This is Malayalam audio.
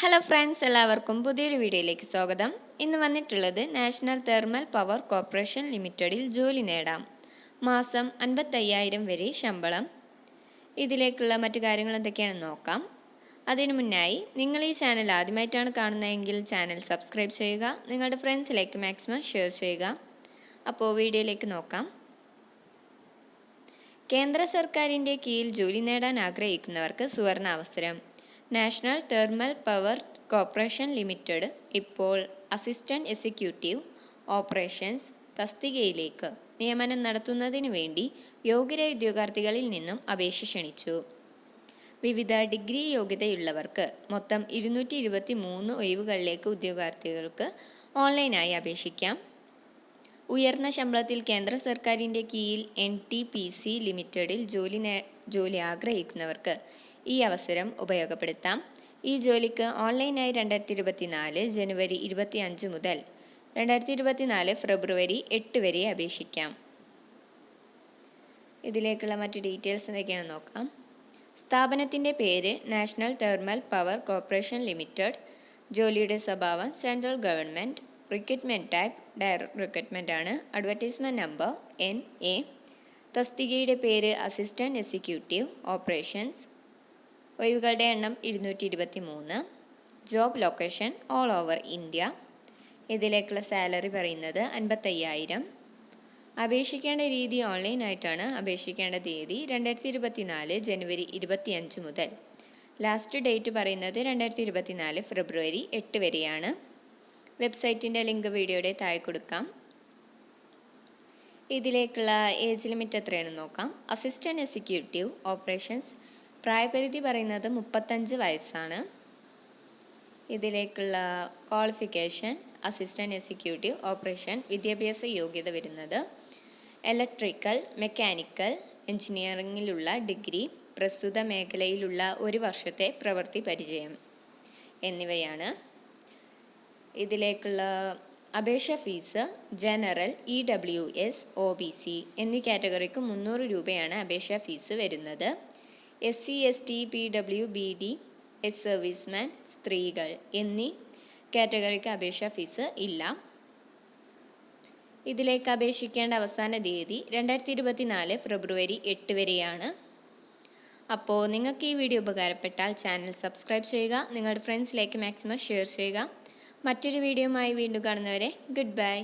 ഹലോ ഫ്രണ്ട്സ് എല്ലാവർക്കും പുതിയൊരു വീഡിയോയിലേക്ക് സ്വാഗതം. ഇന്ന് വന്നിട്ടുള്ളത് നാഷണൽ തെർമൽ പവർ കോർപ്പറേഷൻ ലിമിറ്റഡിൽ ജോലി നേടാം. മാസം അൻപത്തയ്യായിരം വരെ ശമ്പളം. ഇതിലേക്കുള്ള മറ്റു കാര്യങ്ങൾ എന്തൊക്കെയാണെന്ന് നോക്കാം. അതിനു മുന്നായി നിങ്ങൾ ഈ ചാനൽ ആദ്യമായിട്ടാണ് കാണുന്നതെങ്കിൽ ചാനൽ സബ്സ്ക്രൈബ് ചെയ്യുക നിങ്ങളുടെ ഫ്രണ്ട്സിലേക്ക് മാക്സിമം ഷെയർ ചെയ്യുക. അപ്പോൾ വീഡിയോയിലേക്ക് നോക്കാം. കേന്ദ്ര സർക്കാരിന്റെ കീഴിൽ ജോലി നേടാൻ ആഗ്രഹിക്കുന്നവർക്ക് സുവർണ അവസരം. National thermal power corporation limited ഇപ്പോൾ അസിസ്റ്റന്റ് എക്സിക്യൂട്ടീവ് ഓപ്പറേഷൻസ് തസ്തികയിലേക്ക് നിയമനം നടത്തുന്നതിന് വേണ്ടി യോഗ്യരായ ഉദ്യോഗാർത്ഥികളിൽ നിന്നും അപേക്ഷ ക്ഷണിച്ചു. വിവിധ ഡിഗ്രി യോഗ്യതയുള്ളവർക്ക് മൊത്തം ഇരുന്നൂറ്റി ഇരുപത്തി മൂന്ന് ഒഴിവുകളിലേക്ക് ഉദ്യോഗാർത്ഥികൾക്ക് ഓൺലൈനായി അപേക്ഷിക്കാം. ഉയർന്ന ശമ്പളത്തിൽ കേന്ദ്ര സർക്കാരിന്റെ കീഴിൽ എൻ ടി പി സി ലിമിറ്റഡിൽ ജോലി ജോലി ആഗ്രഹിക്കുന്നവർക്ക് ഈ അവസരം ഉപയോഗപ്പെടുത്താം. ഈ ജോലിക്ക് ഓൺലൈനായി രണ്ടായിരത്തി ഇരുപത്തിനാല് ജനുവരി ഇരുപത്തി അഞ്ച് മുതൽ രണ്ടായിരത്തി ഇരുപത്തിനാല് ഫെബ്രുവരി എട്ട് വരെ അപേക്ഷിക്കാം. ഇതിലേക്കുള്ള മറ്റ് ഡീറ്റെയിൽസ് എന്തൊക്കെയാണെന്ന് നോക്കാം. സ്ഥാപനത്തിന്റെ പേര് national thermal power corporation limited. ജോലിയുടെ സ്വഭാവം central government. Recruitment type direct recruitment ആണ്. Advertisement number N A. തസ്തികയുടെ പേര് അസിസ്റ്റന്റ് എക്സിക്യൂട്ടീവ് ഓപ്പറേഷൻസ്. ഒഴിവുകളുടെ എണ്ണം ഇരുന്നൂറ്റി ഇരുപത്തി മൂന്ന് job location all over India ഇതിലേക്കുള്ള സാലറി പറയുന്നത് അൻപത്തയ്യായിരം. അപേക്ഷിക്കേണ്ട രീതി ഓൺലൈനായിട്ടാണ് അപേക്ഷിക്കേണ്ട തീയതി രണ്ടായിരത്തി ഇരുപത്തിനാല് ജനുവരി ഇരുപത്തിയഞ്ച് മുതൽ. ലാസ്റ്റ് ഡേറ്റ് പറയുന്നത് രണ്ടായിരത്തി ഇരുപത്തിനാല് ഫെബ്രുവരി എട്ട് വരെയാണ്. വെബ്സൈറ്റിന്റെ ലിങ്ക് വീഡിയോയുടെ താഴെ കൊടുക്കാം. ഇതിലേക്കുള്ള ഏജ് ലിമിറ്റ് എത്രയാണെന്ന് നോക്കാം. അസിസ്റ്റന്റ് എക്സിക്യൂട്ടീവ് ഓപ്പറേഷൻസ് പ്രായപരിധി പറയുന്നത് മുപ്പത്തഞ്ച് വയസ്സാണ്. ഇതിലേക്കുള്ള ക്വാളിഫിക്കേഷൻ അസിസ്റ്റന്റ് എക്സിക്യൂട്ടീവ് ഓപ്പറേഷൻ വിദ്യാഭ്യാസ യോഗ്യത വരുന്നത് ഇലക്ട്രിക്കൽ മെക്കാനിക്കൽ എഞ്ചിനീയറിംഗിലുള്ള ഡിഗ്രി പ്രസ്തുത മേഖലയിലുള്ള ഒരു വർഷത്തെ പ്രവൃത്തി പരിചയം എന്നിവയാണ്. ഇതിലേക്കുള്ള അപേക്ഷ fee general E W S O B C എന്നീ കാറ്റഗറിക്ക് മുന്നൂറ് രൂപയാണ് അപേക്ഷ ഫീസ് വരുന്നത്. S C S T P W B D ex serviceman സ്ത്രീകൾ എന്നീ കാറ്റഗറിക്ക് അപേക്ഷ ഫീസ് ഇല്ല. ഇതിലേക്ക് അപേക്ഷിക്കേണ്ട അവസാന തീയതി രണ്ടായിരത്തി ഇരുപത്തിനാല് ഫെബ്രുവരി എട്ട് വരെയാണ്. അപ്പോൾ നിങ്ങൾക്ക് ഈ വീഡിയോ ഉപകാരപ്പെട്ടാൽ ചാനൽ സബ്സ്ക്രൈബ് ചെയ്യുക നിങ്ങളുടെ ഫ്രണ്ട്സിലേക്ക് മാക്സിമം ഷെയർ ചെയ്യുക. മറ്റൊരു വീഡിയോയുമായി വീണ്ടും കാണുന്നവരെ ഗുഡ് ബൈ.